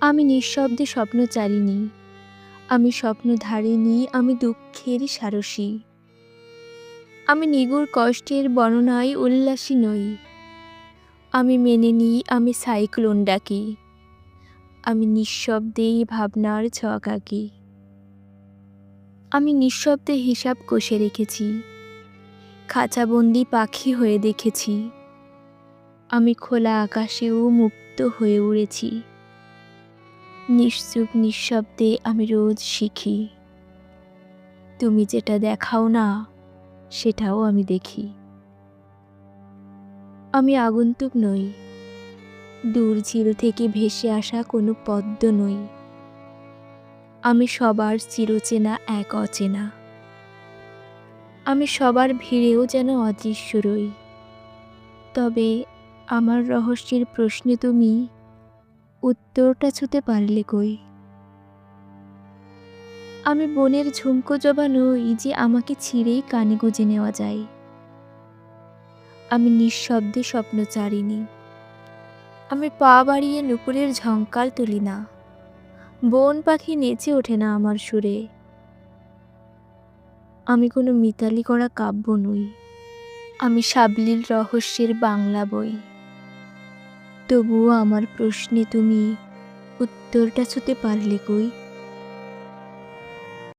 আমি নিঃশব্দে স্বপ্ন চারিনি আমি স্বপ্ন ধারিনি, আমি দুঃখেরই সারসী। আমি নিগুড় কষ্টের বর্ণনায় উল্লাসী নই। আমি মেনে নিই, আমি সাইক্লোন ডাকি। আমি নিঃশব্দেই ভাবনার ছক আঁকি। আমি নিঃশব্দে হিসাব কষে রেখেছি। খাঁচাবন্দি পাখি হয়ে দেখেছি। আমি খোলা আকাশেও মুক্ত হয়ে উড়েছি। নিশ্চুপ নিঃশব্দে আমি রোজ শিখি। তুমি যেটা দেখাও না, সেটাও আমি দেখি। আমি আগন্তুক নই। দূর চির থেকে ভেসে আসা কোনো পদ্ম নই। আমি সবার চিরচেনা এক অচেনা। আমি সবার ভিড়েও যেন অদৃশ্য রই। তবে আমার রহস্যের প্রশ্নে তুমি উত্তরটা ছুতে পারলে কই? আমি বনের ঝুমকো জবা নই যে আমাকে ছিঁড়েই কানে গুজে নেওয়া যায়। আমি নিঃশব্দে স্বপ্ন চারিনি। আমি পা বাড়িয়ে নুপুরের ঝঙ্কাল তুলি না। বন পাখি নেচে ওঠে না আমার সুরে। আমি কোনো মিতালি করা কাব্য নই। আমি সাবলীল রহস্যের বাংলা বই। তবুও আমার প্রশ্নে তুমি উত্তরটা ছুতে পারলে কই?